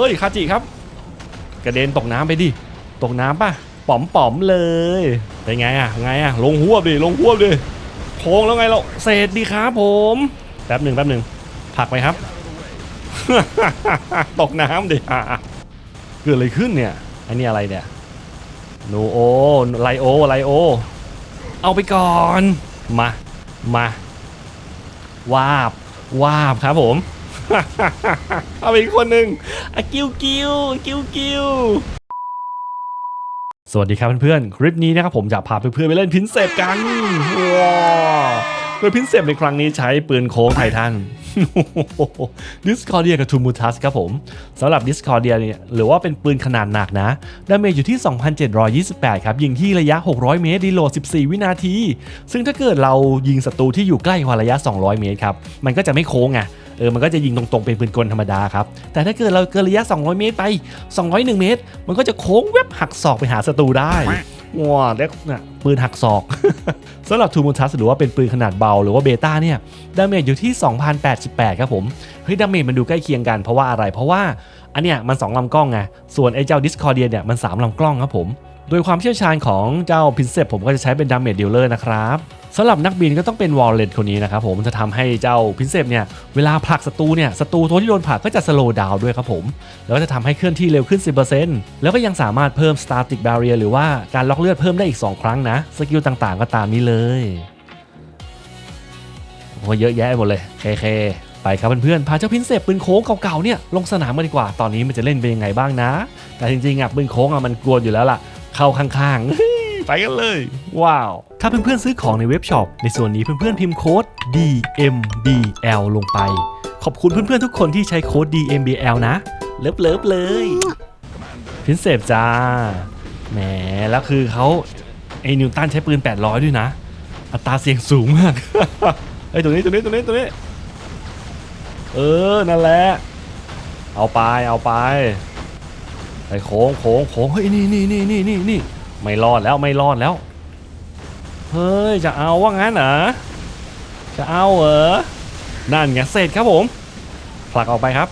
ฮ้ยคาจิครับ กระเด็นตกน้ำไปดิ ตกน้ำป่ะป๋อมป๋อมๆเลยเป็นไงอะไงอะลงหัวดิลงหัวดิโค้งแล้วไงเราเศษดีครับผมแป๊บหนึ่งแป๊บหนึ่งผักไปครับ ตกน้ำดิเกิดอะไรขึ้นเนี่ยไอันนี้อะไรเนี่ยโนโอไลโอไลโอ เอาไปก่อน มา มาวาบวาบครับผม เอาไปอีกคนหนึ่งอะกิ้วกิ้วกิ้วกิ้วสวัสดีครับเพื่อนๆ คลิปนี้นะครับผมจะพาเพื่อนๆไปเล่นพินเซฟกันว้าวโดยพินเซฟในครั้งนี้ใช้ปืนโค้งไททันดิสคอเดียกับทูมูทัสครับผมสำหรับดิสคอเดียเนี่ยหรือว่าเป็นปืนขนาดหนักนะดาเมจอยู่ที่ 2,728 ครับ ยิงที่ระยะ 600 เมตร ดีโหลด 14 วินาที ซึ่งถ้าเกิดเรายิงศัตรูที่อยู่ใกล้กว่าระยะ 200 เมตรครับ มันก็จะไม่โค้งไง เออมันก็จะยิงตรงๆเป็นปืนกลธรรมดาครับแต่ถ้าเกิดเราเกินระยะ 200 เมตรไป 201 เมตร มันก็จะโค้งเว็บหักศอกไปหาศัตรูได้ว้าเล็กน่ะปืนหักศอกสำหรับทูมูทัสหรือว่าเป็นปืนขนาดเบาหรือว่าเบต้าเนี่ยดาเมจอยู่ที่ 2,088 ครับผมเฮ้ยดาเมจมันดูใกล้เคียงกันเพราะว่าอะไรเพราะว่าอันเนี้ยมัน 2ลำกล้องไงส่วนไอ้เจ้า Discordia เนี่ยมัน 3ลำกล้องครับผม โดยความเชี่ยวชาญของเจ้าพินเซปผมก็จะใช้เป็นดาเมจดีลเลอร์นะครับสำหรับนักบินก็ต้องเป็นวอลเลตคนนี้นะครับผมจะทำให้เจ้าพินเซปเนี่ยเวลาผลักศัตรูเนี่ยศัตรูตัวที่โดนผลักก็จะสโลว์ดาวด้วยครับผม แล้วก็จะทำให้เคลื่อนที่เร็วขึ้น 10%แล้วก็ยังสามารถเพิ่ม static barrier หรือว่าการล็อกเลือดเพิ่มได้อีก 2 ครั้งนะสกิลต่างๆ ก็ตามนี้เลยโอ้เยอะแยะหมดเลยเคเคไปครับเพื่อนๆ พาเจ้าพินเซปปืนโค้งเก่าๆเนี่ยลงสนามกันดีกว่า ตอนนี้มันจะเล่นเป็นยังไงบ้างนะ แต่จริงๆอะปืนโค้งอะมันกลัวอยู่แล้วล่ะ เข้าข้างๆ ไปกันเลย ว้าว ถ้าเพื่อนๆซื้อของในเว็บช็อป ในส่วนนี้เพื่อนๆพิมพ์โค้ด DMBL ลงไป ขอบคุณเพื่อนๆทุกคนที่ใช้โค้ด DMBL นะ เลิฟเลิฟๆเลยพินเซปจ้า แหม แล้วคือเขาไอ้นิวตันใช้ปืน 800 ด้วยนะ อัตราเสียงสูงมากไอ้ยตัวนี้ตัวนี้ตัวนี้ตัวนี้ เออ นั่นแหละ เอาไป เอาไป ไปโค้งโค้งโค้งเฮ้ยนี่นี่นี่นี่นี่นี่ไม่รอดแล้วไม่รอดแล้ว เฮ้ยจะเอาว่างั้นเหรอจะเอาเหรอนั่นไงเสร็จครับผม ผลักออกไปครับ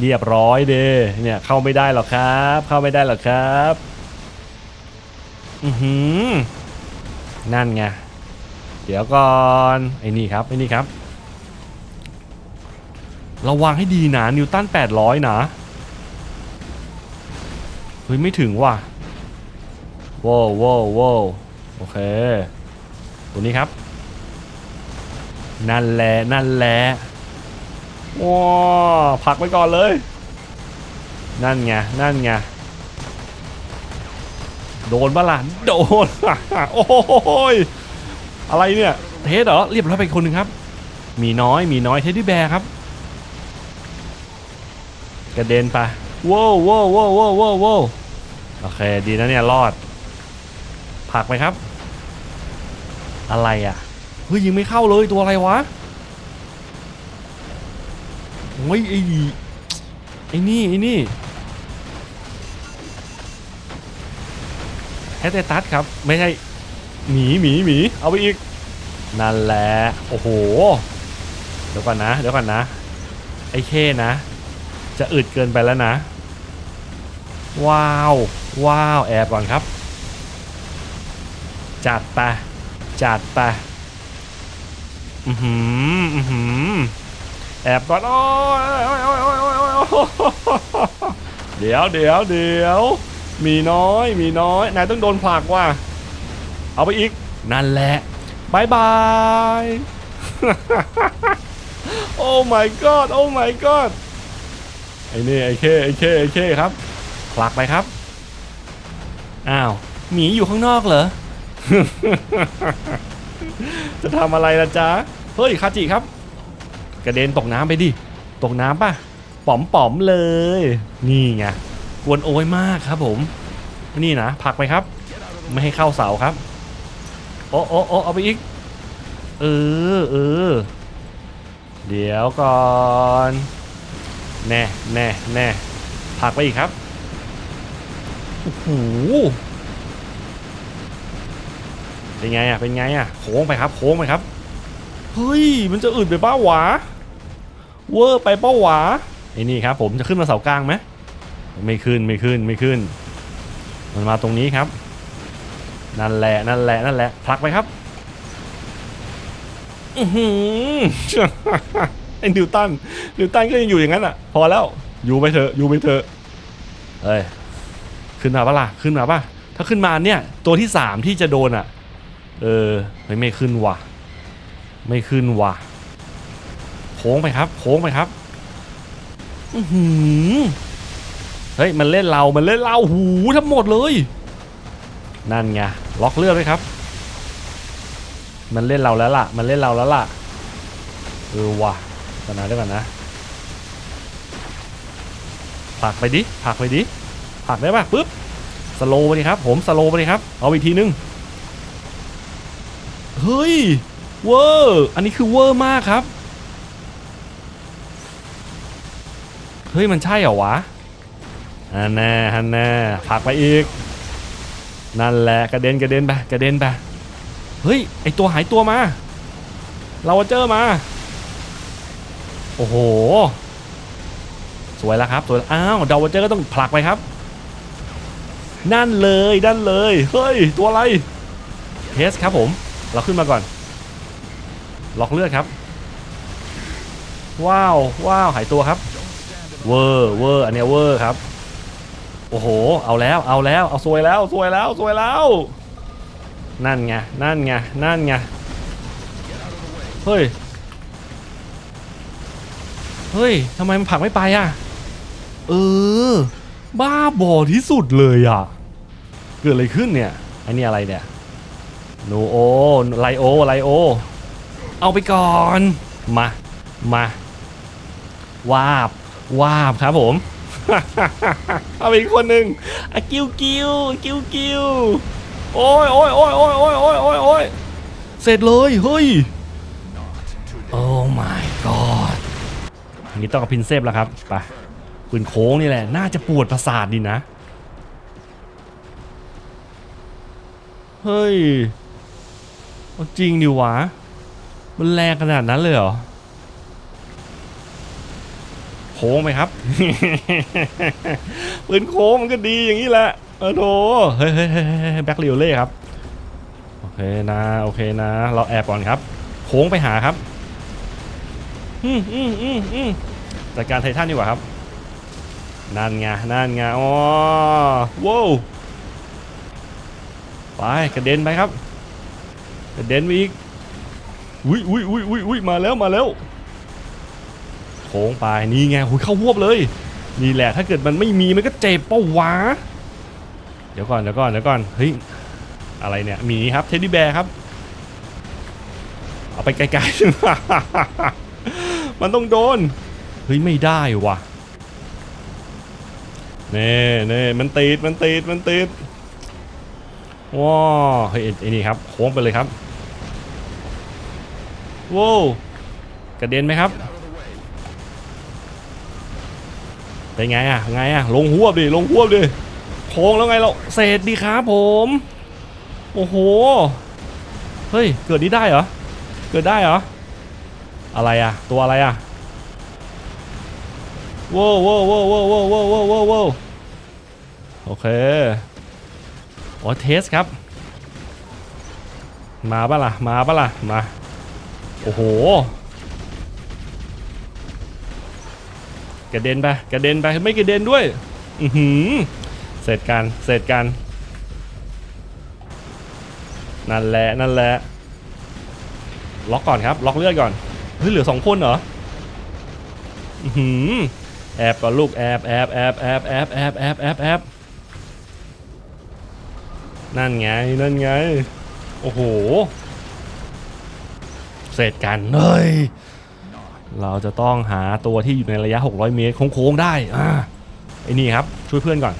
เรียบร้อยเดเนี่ยเข้าไม่ได้หรอกครับ เข้าไม่ได้หรอกครับอือหือนั่นไงเดี๋ยวก่อนไอ้นี่ครับไอ้นี่ครับ ระวังให้ดีนะนิวตัน800 นะ เฮ้ยไม่ถึงว่ะว้าวว้าวว้าวโอเค ตัวนี้ครับ นั่นแหละนั่นแหละว้าวผลักไปก่อนเลย นั่นไงนั่นไงโดนบ้าล่ะโดน โอ้ยอะไรเนี่ย เทสเหรอเรียบร้อยไปคนหนึ่งครับ มีน้อยมีน้อยเทดดี้แบร์ครับ กระเด็นไป ว้าวว้าวว้าวว้าวว้าวโอเคดีนะเนี่ยรอด ผักไปครับ อะไรอะเฮ้ยยิงไม่เข้าเลยตัวอะไรวะโอ้ยไอ้ไอ้นี่ไอ้นี่แฮตเตตัสครับ ไม่ใช่หมีหมีหมีเอาไปอีก นั่นแหละ โอ้โห เดี๋ยวก่อนนะ เดี๋ยวก่อนนะ ไอ้เคนะ จะอึดเกินไปแล้วนะ ว้าว ว้าว แอบก่อนครับ จัดไปจัดไปอือหืออือหือแอบก่อนโอ้ยโอ้ยโอ้ยโอ้ยโอ้ยเดี๋ยวเดี๋ยวเดี๋ยวมีน้อยมีน้อยนายต้องโดนผลักว่ะเอาไปอีกนั่นแหละบายบายโอ้ my god โอ้ my god ไอ้นี่ไอ้เคไอ้เคไอ้เคครับ ผลักไปครับ อ้าวหมีอยู่ข้างนอกเหรอ จะทำอะไรล่ะจ๊ะ เฮ้ยคาจิครับ กระเด็นตกน้ำไปดิ ตกน้ำป่ะ ป๋อมป๋อมๆเลย นี่ไงกวนโอยมากครับผม นี่นะผลักไปครับ ไม่ให้เข้าเสาครับ โอ้โอ้โอ้เอาไปอีก เออเออ เดี๋ยวก่อน แน่แน่แน่ผลักไปอีกครับ โอ้โหเป็นไงอะเป็นไงอะโค้งไปครับโค้งไปครับเฮ้ยมันจะอึดไปป้าหวาเวอร์ไปป้าหวาไอ้นี่ครับผมจะขึ้นมาเสากลางไหมไม่ขึ้นไม่ขึ้นไม่ขึ้น มันมาตรงนี้ครับ นั่นแหละนั่นแหละนั่นแหละผลักไปครับอื้อหือไอ้นิวตันนิวตันก็ยังอยู่อย่างนั้นอะ พอแล้วอยู่ไปเถอะอยู่ไปเถอะเอ้ย ขึ้นมาปะล่ะขึ้นมาปะถ้าขึ้นมาเนี่ยตัวที่สามที่จะโดนอะ เออไม่ไม่ขึ้นว่ะ ไม่ขึ้นว่ะโค้งไปครับโค้งไปครับอือหือเฮ้ยมันเล่นเรา มันเล่นเราหูทั้งหมดเลย นั่นไงล็อกเลือดไว้ครับ มันเล่นเราแล้วล่ะ มันเล่นเราแล้วล่ะเออว่ะกันนะด้วยกันนะผักไปดิผักไปดิ ผลักได้ป่ะปุ๊บสโลว์ไปดิครับ ผมสโลว์ไปดิครับ เอาอีกทีนึง เฮ้ยเวอร์อันนี้คือเวอร์มากครับ เฮ้ยมันใช่เหรอวะฮันแน่ฮันแน่ผลักไปอีก นั่นแหละกระเด็นกระเด็นไปกระเด็นไปเฮ้ยไอตัวหายตัวมาเราเจอมา โอ้โห สวยแล้วครับสวยอ้าวดาวเจอร์ก็ต้องผลักไปครับ นั่นเลยนั่นเลยเฮ้ยตัวอะไรเทสครับผมเราขึ้นมาก่อน ล็อกเลือดครับ ว้าวว้าวหายตัวครับเวอร์เวอร์อันนี้เวอร์ครับโอ้โห เอาแล้วเอาแล้วเอาซวยแล้วซวยแล้วซวยแล้ว นั่นไงนั่นไงนั่นไงเฮ้ยเฮ้ยทำไมมันผลักไม่ไปอะเออ บ้าบอที่สุดเลยอะ เกิดอะไรขึ้นเนี่ยไอ้นี่อะไรเนี่ยโนโอไลโอไลโอ เอาไปก่อน มา มาวาบวาบครับผม เอาไปอีกคนหนึ่งอะกิ้วกิ้วกิ้วกิ้วโอ้ยโอ้ยโอ้ยโอ้ยโอ้ยโอ้ยโอ้ยโอ้ยเสร็จเลยเฮ้ยโอ้ my god อันนี้ต้องกับพินเซฟแล้วครับไปปืนโค้งนี่แหละ น่าจะปวดประสาทดีนะ เฮ้ยจริงดิวะ มันแรงขนาดนั้นเลยเหรอ โค้งไหมครับปืนโค้งมันก็ดีอย่างนี้แหละเออโถเฮ้ยเฮ้ยเฮ้ยเฮ้ยแบ็คเรียวเล่ครับ โอเคนะโอเคนะ เราแอบก่อนครับ โค้งไปหาครับอืมอืมอืมอืมจัดการไททันดีกว่าครับ นั่นไงนั่นไงอ๋อว้าว ไปกระเด็นไปครับกระเด็นไปอีกอุ้ยอุ้ยอุ้ยอุ้ยอุ้ยมาแล้วมาแล้วโค้งไปนี่ไงหุยเข้าหวบเลยนี่แหละถ้าเกิดมันไม่มีมันก็เจ็บเป้าวะเดี๋ยวก่อนเดี๋ยวก่อนเดี๋ยวก่อนเฮ้ยอะไรเนี่ยมีครับเทดดี้แบร์ครับ เอาไปไกลๆมันต้องโดนเฮ้ยไม่ได้วะเน่เน่มันติดมันติดมันติด ว้าเฮ้ยไอ้นี่ครับโค้งไปเลยครับว้าวกระเด็นไหมครับเป็นไงอะไงอะลงหัวดิลงหัวดิโค้งแล้วไงเราเสร็จดีครับผม โอ้โหเฮ้ยเกิดนี้ได้เหรอเกิดได้เหรออะไรอะตัวอะไรอะว้าวว้าวว้าวว้าวว้าวว้าวโอเค โอ้เทสครับ มาปะล่ะ มาปะล่ะ มา โอ้โห กระเด็นไป กระเด็นไป ไม่กระเด็นด้วย อือหือ เสร็จกัน เสร็จกัน นั่นแหละ นั่นแหละ ล็อกก่อนครับ ล็อกเลือดก่อน เฮ้ย เหลือสองคนเหรอ อือหือ แอบก่อนลูก แอบแอบแอบแอบแอบแอบแอบแอบ นั่นไง นั่นไง โอ้โห เสร็จกันเลยเราจะต้องหาตัวที่อยู่ในระยะ 600 เมตรโค้งๆได้อ่าไอ้นี่ครับ ช่วยเพื่อนก่อน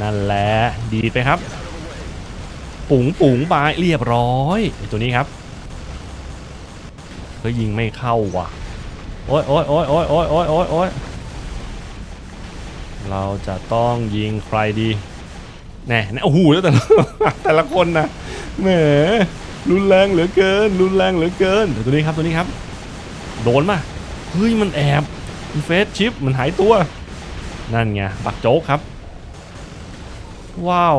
นั่นแหละดีไปครับ ปุ๋งปุ๋งไปเรียบร้อยไอ้ตัวนี้ครับเฮ้ยยิงไม่เข้าว่ะโอ้ยโอ้ยโอ้ยโอ้ยโอ้ยโอ้ยโอ้ยเราจะต้องยิงใครดี แน่โอ้โหแล้วแต่ละแต่ละคนนะแหมรุนแรงเหลือเกิน รุนแรงเหลือเกินเดี๋ยวตัวนี้ครับตัวนี้ครับ โดนมาเฮ้ยมันแอบเฟสชิปมันหายตัว นั่นไงบักโจ๊กครับ ว้าว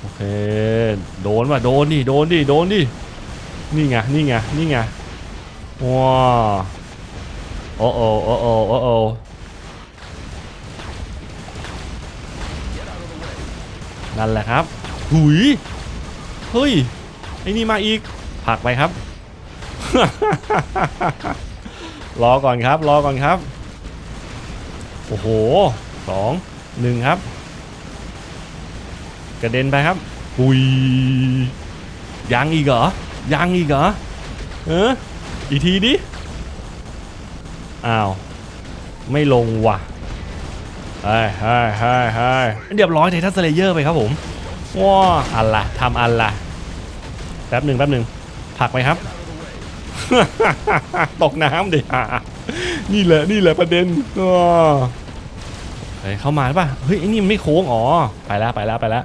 โอเค โดนว่ะโดนดิโดนดิโดนดินี่ไงนี่ไงนี่ไงว้าโอ้โอ้โอ้โอ้โอ้ นั่นแหละครับ หุย เฮ้ย ไอ้นี่มาอีกผลักไปครับ รอก่อนครับ รอก่อนครับ โอ้โหสองหนึ่งครับ กระเด็นไปครับ หุย ยังอีกเหรอ ยังอีกเหรอ เอออีกทีดิ อ้าว ไม่ลงว่ะ เฮ้ยเฮ้ยเฮ้ยเฮ้ยเรียบร้อยไททันสเลเยอร์ไปครับผมว้าอันละทำอันละแป๊บหนึ่งแป๊บหนึ่งผลักไปครับ ตกน้ำดินี่แหละนี่แหละประเด็นอ้อเฮ้ยเข้ามาป่ะเฮ้ยไอ้นี่มันไม่โค้งอ๋อไปแล้วไปแล้วไปแล้ว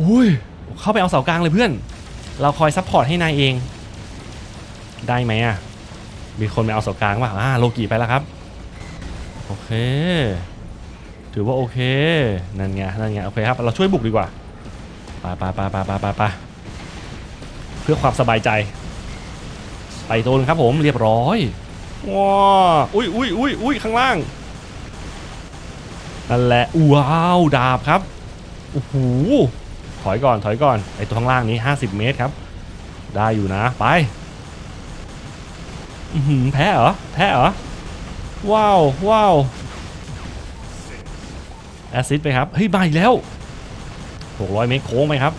อุ้ยเข้าไปเอาเสากลางเลยเพื่อน เราคอยซัพพอร์ตให้นายเอง ได้ไหมอะมีคนไปเอาเสากลางป่ะอ่าโลกิไปแล้วครับโอเค ถือว่าโอเค นั่นไง นั่นไง โอเคครับ เราช่วยบุกดีกว่าไปไปไปไปไปไปไปเพื่อความสบายใจ ไปโดนครับผม เรียบร้อย ว้าอุ้ยอุ้ยอุ้ยอุ้ยข้างล่าง นั่นแหละ ว้าว ดาบครับ โอ้โห ถอยก่อน ถอยก่อน ไอตัวข้างล่างนี้ 50 เมตรครับ ได้อยู่นะ ไปอืแพ้เหรอ แพ้เหรอ ว้าว ว้าว แอซซิดไปครับ เฮ้ยมาอีกแล้ว 600 เมตรโค้งไหมครับ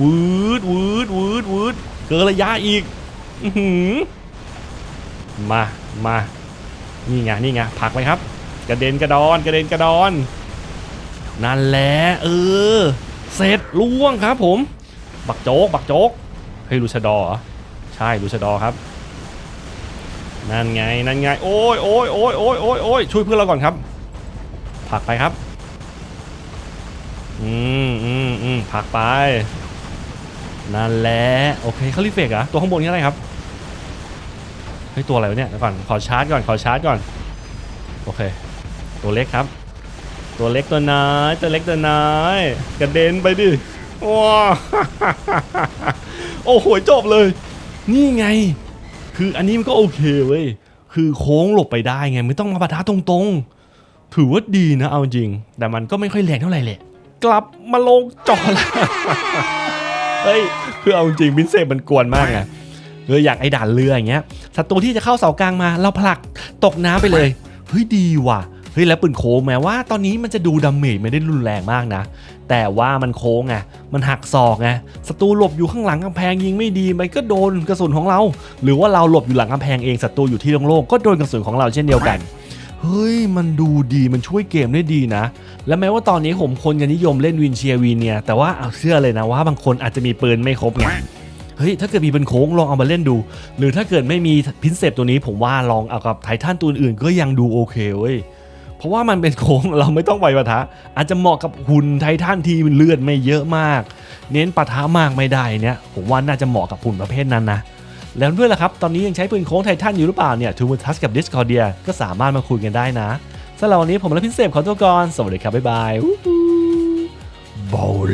วืดวืดวืดวืดเกินระยะอีกอมา มา นี่ไง นี่ไงผลักไปครับ กระเด็นกระดอน กระเด็นกระดอน นั่นแหละเออ เสร็จล่วงครับผม บักโจ๊ก บักโจ๊ก เฮ้ยลูชาดอเหรอใช่ลูชาดอครับนั่นไง นั่นไง โอ้ยโอ้ยโอ้ยโอ้ยโอ้ยโอ้ยช่วยเพื่อนเราก่อนครับ ผักไปครับ อืมอืมอืมผักไป นั่นแหละ โอเคเขารีเฟกอะตัวข้างบนนี่อะไรครับ เฮ้ย ตัวอะไรวะเนี่ยก่อน ขอชาร์จก่อน ขอชาร์จก่อน โอเค ตัวเล็กครับ ตัวเล็กตัวน้อย ตัวเล็กตัวน้อย กระเด็นไปดิ ว้าโอ้โหจบเลย นี่ไง คืออันนี้มันก็โอเคเว้ย คือโค้งหลบไปได้ไง ไม่ต้องมาปะทะตรงๆ ถือว่าดีนะเอาจริง แต่มันก็ไม่ค่อยแรงเท่าไหร่แหละกลับมาลงจอแล้วเฮ้ยคือเอาจริงบินเซฟมันกวนมากไงเอออยากไอ้ด่านเรืออย่างเงี้ยศัตรูที่จะเข้าเสากลางมาเราผลักตกน้ำไปเลยเฮ้ยดีว่ะเฮ้ยแล้วปืนโค้งแม้ว่าตอนนี้มันจะดูดาเมจไม่ได้รุนแรงมากนะ แต่ว่ามันโค้งไงมันหักศอกไงศัตรูหลบอยู่ข้างหลังกำแพงยิงไม่ดีมันก็โดนกระสุนของเรา หรือว่าเราหลบอยู่หลังกำแพงเองศัตรูอยู่ที่โล่งๆก็โดนกระสุนของเราเช่นเดียวกัน เฮ้ย มันดูดีมันช่วยเกมได้ดีนะ และแม้ว่าตอนนี้ผมคนจะนิยมเล่นวินเชียร์วีเนียแต่ว่าเอาเชื่อเลยนะว่าบางคนอาจจะมีปืนไม่ครบไงเฮ้ย ถ้าเกิดมีเป็นโค้งลองเอามาเล่นดู หรือถ้าเกิดไม่มีพินเซปตัวนี้ผมว่าลองเอากับไททันตัวอื่นก็ยังดูโอเคเว้ย เพราะว่ามันเป็นโค้งเราไม่ต้องไปปะทะ อาจจะเหมาะกับหุ่นไททันที่เลือดไม่เยอะมาก เน้นปะทะมากไม่ได้เนี่ยผมว่าน่าจะเหมาะกับหุ่นประเภทนั้นนะ แล้วด้วยล่ะครับ ตอนนี้ยังใช้ปืนโค้งไททันอยู่หรือเปล่าเนี่ยทูมูทัสกับดิสคอร์เดียก็สามารถมาคุยกันได้นะสำหรับวันนี้ผมและพิเศษขอตัวก่อนสวัสดีครับบ๊ายบายบอล